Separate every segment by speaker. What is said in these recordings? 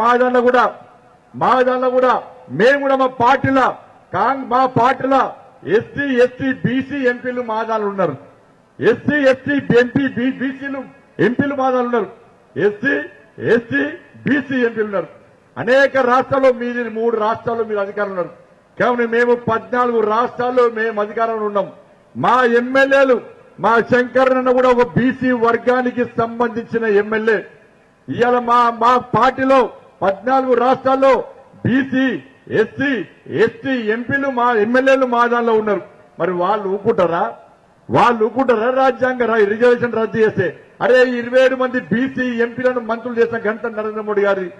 Speaker 1: మా దాంట్లో కూడా మా దాంట్లో కూడా మేము కూడా మా పార్టీలో కాంగ్ మా పార్టీలో ఎస్సీ ఎస్టీ బీసీ ఎంపీలు మా దాంట్లో ఉన్నారు. ఎస్సీ ఎస్టీ ఎంపీ బీసీలు ఎంపీలు మా దాంట్లో ఉన్నారు. ఎస్సీ ఎస్టీ బీసీ ఎంపీలు ఉన్నారు. అనేక రాష్ట్రాల్లో మీది మూడు రాష్ట్రాల్లో మీరు అధికారులు ఉన్నారు. కేవలం మేము పద్నాలుగు రాష్ట్రాల్లో మేము అధికారంలో ఉన్నాం. మా ఎమ్మెల్యేలు మా శంకరన్న కూడా ఒక బీసీ వర్గానికి సంబంధించిన ఎమ్మెల్యే. ఇవాళ మా మా పార్టీలో పద్నాలుగు రాష్ట్రాల్లో బీసీ ఎస్సీ ఎస్టీ ఎంపీలు మా ఎమ్మెల్యేలు మా దానిలో ఉన్నారు. మరి వాళ్ళు ఊపుకుంటారా? వాళ్ళు ఊపుకుంటారా రాజ్యాంగ రిజర్వేషన్ రద్దు చేస్తే? అరే ఇరవై ఏడు మంది బీసీ ఎంపీలను మంత్రులు చేసిన ఘనత నరేంద్ర మోడీ గారి.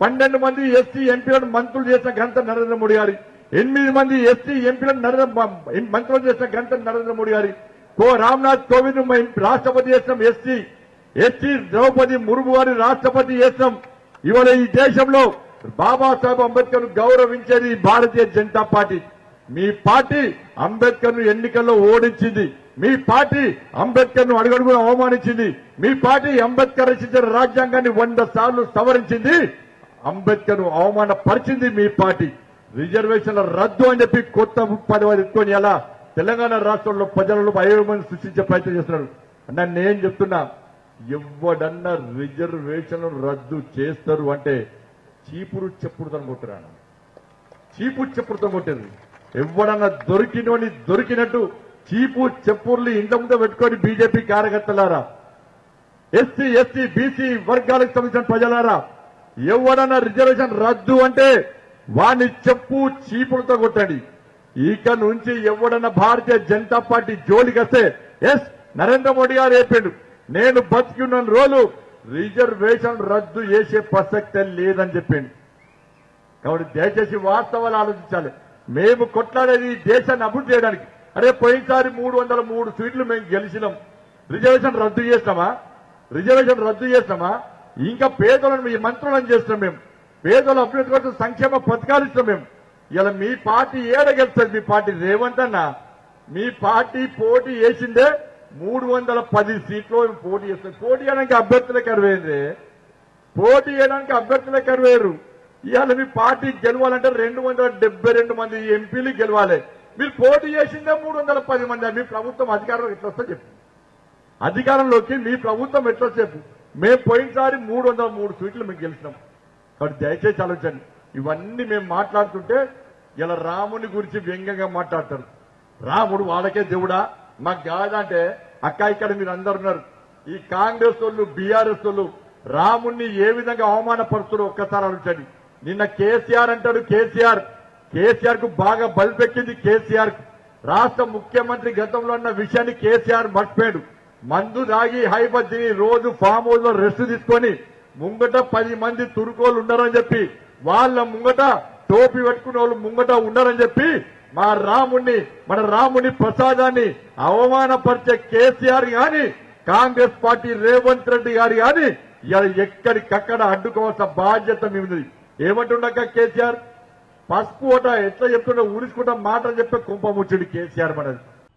Speaker 1: పన్నెండు మంది ఎస్సీ ఎంపీలను మంత్రులు చేసిన ఘనత నరేంద్ర మోడీ గారి. ఎనిమిది మంది ఎస్సీ ఎంపీలను నరేంద్ర మంత్రులు చేసిన ఘనత నరేంద్ర మోడీ గారి. కో రామ్నాథ్ కోవింద్ రాష్ట్రపతి చేసిన ఎస్సీ ఎస్సీ ద్రౌపది ముర్ము గారి రాష్ట్రపతి చేసినాం ఇవాళ ఈ దేశంలో బాబాసాహెబ్ అంబేద్కర్ గౌరవించేది భారతీయ జనతా పార్టీ. మీ పార్టీ అంబేద్కర్ను ఎన్నికల్లో ఓడించింది. మీ పార్టీ అంబేద్కర్ను అడుగడుగున అవమానించింది. మీ పార్టీ అంబేద్కర్ రచించిన రాజ్యాంగాన్ని వంద సార్లు సవరించింది. అంబేద్కర్ను అవమానపరిచింది మీ పార్టీ. రిజర్వేషన్ల రద్దు అని చెప్పి కొత్త పదవి ఎత్తుకొని ఎలా తెలంగాణ రాష్ట్రంలో ప్రజలలో భయోమని సృష్టించే ప్రయత్నం చేస్తున్నారు. నన్ను నేను చెప్తున్నా ఎవడన్నా రిజర్వేషన్ రద్దు చేస్తారు అంటే చీపురు చెప్పుడుతో కొట్టురాను చీపు చెప్పుడుతో కొట్టేది. ఎవడన్నా దొరికినోని దొరికినట్టు చీపు చెప్పుర్లు ఇంత ముందు పెట్టుకొని బీజేపీ కార్యకర్తలారా ఎస్సీ ఎస్టీ బీసీ వర్గాలకు సంబంధించిన ప్రజలారా ఎవడన్నా రిజర్వేషన్ రద్దు అంటే వాని చెప్పు చీపులతో కొట్టండి. ఇక నుంచి ఎవడన్నా భారతీయ జనతా పార్టీ జోలికి వస్తే ఎస్ నరేంద్ర మోడీ గారు చెప్పిండు నేను బతికి ఉన్న రోజు రిజర్వేషన్ రద్దు చేసే ప్రసక్తే లేదని చెప్పింది కాబట్టి దయచేసి వాస్తవాలు ఆలోచించాలి. మేము కొట్లాడేది ఈ దేశాన్ని అభివృద్ధి చేయడానికి. అరే పోయినసారి మూడు వందల మూడు సీట్లు మేము గెలిచినాం. రిజర్వేషన్ రద్దు చేస్తామా రిజర్వేషన్ రద్దు చేస్తామా ఇంకా పేదలను మీ మంత్రులను చేస్తాం మేము. పేదల అభివృద్ధి కోసం సంక్షేమ పథకాలు ఇస్తాం మేము. ఇలా మీ పార్టీ ఏడ గెలుస్తుంది? మీ పార్టీ రేవంత్ అన్న మీ పార్టీ పోటీ వేసిందే మూడు వందల పది సీట్లు పోటీ చేస్తారు పోటీ చేయడానికి అభ్యర్థులే కరువైంది పోటీ చేయడానికి అభ్యర్థులే కరువేరు ఇవాళ మీ పార్టీ గెలవాలంటే రెండు వందల డెబ్బై రెండు మంది ఎంపీలు గెలవాలి. మీరు పోటీ చేసిందే మూడు వందల పది మంది. మీ ప్రభుత్వం అధికారంలో ఎట్లా వస్తా చెప్పు. అధికారంలోకి మీ ప్రభుత్వం ఎట్లా చెప్పు. మేము పోయినసారి మూడు వందల మూడు సీట్లు మేము గెలిచినాం. కాబట్టి దయచేసి ఆలోచండి ఇవన్నీ మేము మాట్లాడుతుంటే ఇలా రాముని గురించి వ్యంగ్యంగా మాట్లాడతారు. రాముడు వాళ్ళకే దేవుడా? మాకు కాదంటే అక్క ఇక్కడ మీరు అందరు ఉన్నారు. ఈ కాంగ్రెస్ వాళ్ళు బీఆర్ఎస్ వాళ్ళు రాముణ్ణి ఏ విధంగా అవమానపరుస్తారో ఒక్కసారి ఆలోచండి నిన్న కేసీఆర్ అంటాడు కేసీఆర్ కేసీఆర్కు బాగా బలిపెక్కింది కేసీఆర్ రాష్ట్ర ముఖ్యమంత్రి గతంలో ఉన్న విషయాన్ని కేసీఆర్ మర్చిపోయాడు. మందు దాగి తిని రోజు ఫామ్ హౌస్లో రెస్ట్ తీసుకొని ముంగట పది మంది తురుకోలు ఉండరని చెప్పి వాళ్ళ ముంగట టోపీ పెట్టుకున్న వాళ్ళు ముంగట ఉండరని చెప్పి మా రాముణ్ణి మన రాముని ప్రసాదాన్ని అవమానపరిచే కేసీఆర్ గాని కాంగ్రెస్ పార్టీ రేవంత్ రెడ్డి గారి గాని ఇలా ఎక్కడికక్కడ అడ్డుకోవాల్సిన బాధ్యత మీది ఏమంటుండక కేసీఆర్? పసుపు ఓట ఎట్లా చెప్తుండో ఊరించుకుంటా మాటలు చెప్పే కుంపముచ్చుడు కేసీఆర్ మనది.